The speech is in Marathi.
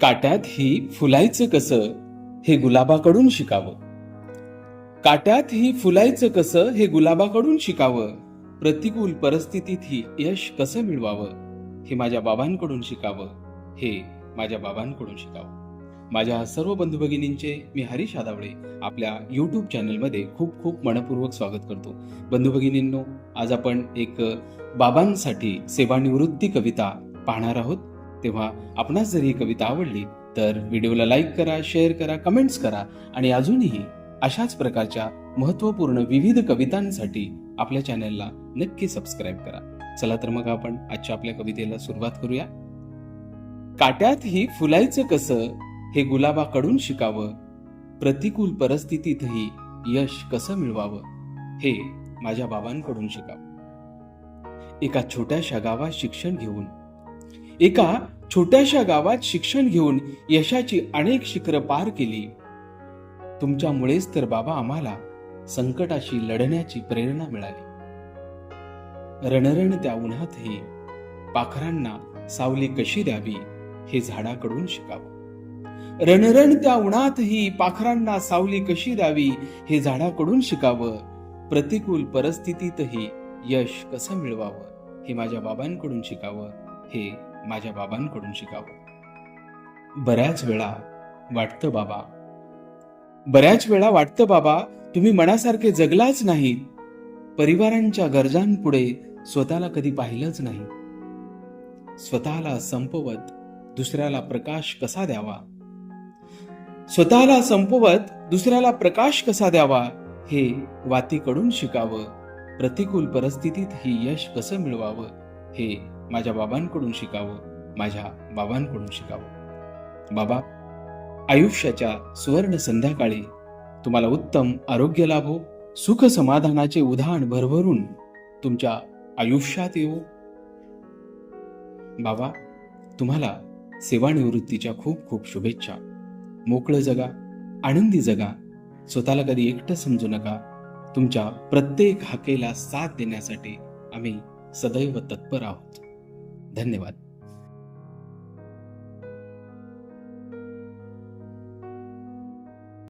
काट्यात ही फुलायचं कसं हे गुलाबाकडून शिकावं? काट्यात ही फुलायचं कसं हे गुलाबाकडून शिकावं? प्रतिकूल परिस्थितीतही यश कसं मिळवावं? हे माझ्या बाबांकडून शिकावं. हे माझ्या बाबांकडून शिकावं. माझ्या सर्व बंधू भगिनींचे मी हरीश आदावडे आपल्या यूट्यूब चॅनलमध्ये खूप खूप मनपूर्वक स्वागत करतो. बंधू भगिनींनो आज आपण एक बाबांसाठी सेवानिवृत्ती कविता पाहणार आहोत. तेव्हा आपणास जर ही कविता आवडली तर व्हिडिओला लाईक करा शेअर करा कमेंट्स करा आणि अजूनही अशाच प्रकारच्या महत्त्वपूर्ण विविध कवितांसाठी आपल्या चॅनलला नक्की सबस्क्राईब करा. चला तर मग आपण आजच्या आपल्या कवितेला सुरुवात करूया. काट्यात ही फुलायचं कसं हे गुलाबाकडून शिकावं. प्रतिकूल परिस्थितीतही यश कसं मिळवावं हे माझ्या बाबांकडून शिकावं. एका छोट्याशा गावात शिक्षण घेऊन एका छोट्याशा गावात शिक्षण घेऊन यशाची अनेक शिखरं पार केली. तुमच्यामुळेच तर बाबा आम्हाला संकटाशी लढण्याची प्रेरणा मिळाली. रणरण त्या उन्हातही पाखरांना सावली कशी द्यावी हे झाडाकडून शिकावं. रणरण त्या उन्हातही पाखरांना सावली कशी द्यावी हे झाडाकडून शिकावं. प्रतिकूल परिस्थितीतही यश कसं मिळवावं हे माझ्या बाबांकडून शिकावं हे माझ्या बाबांकडून शिकावं. बऱ्याच वेळा वाटतं बाबा. बऱ्याच वेळा वाटतं बाबा तुम्ही मनासारखे जगलाच नाही. परिवारांच्या गरजांपुढे स्वतःला कधी पाहिलंच नाही. स्वतःला संपवत दुसऱ्याला प्रकाश कसा द्यावा? स्वतःला संपवत दुसऱ्याला प्रकाश कसा द्यावा? हे वातीकडून शिकावं. प्रतिकूल परिस्थितीत ही यश कसं मिळवावं? हे माझ्या बाबांकडून शिकावं माझ्या बाबांकडून शिकावं. बाबा आयुष्याच्या सुवर्ण संध्याकाळी तुम्हाला उत्तम आरोग्य लाभो सुख समाधानाचे उधाण भरभरून तुमच्या आयुष्यात येऊ बाबा तुम्हाला सेवानिवृत्तीच्या खूप खूप शुभेच्छा. मोकळं जगा आनंदी जगा स्वतःला कधी एकटं समजू नका. तुमच्या प्रत्येक हाकेला साथ देण्यासाठी आम्ही सदैव तत्पर आहोत. धन्यवाद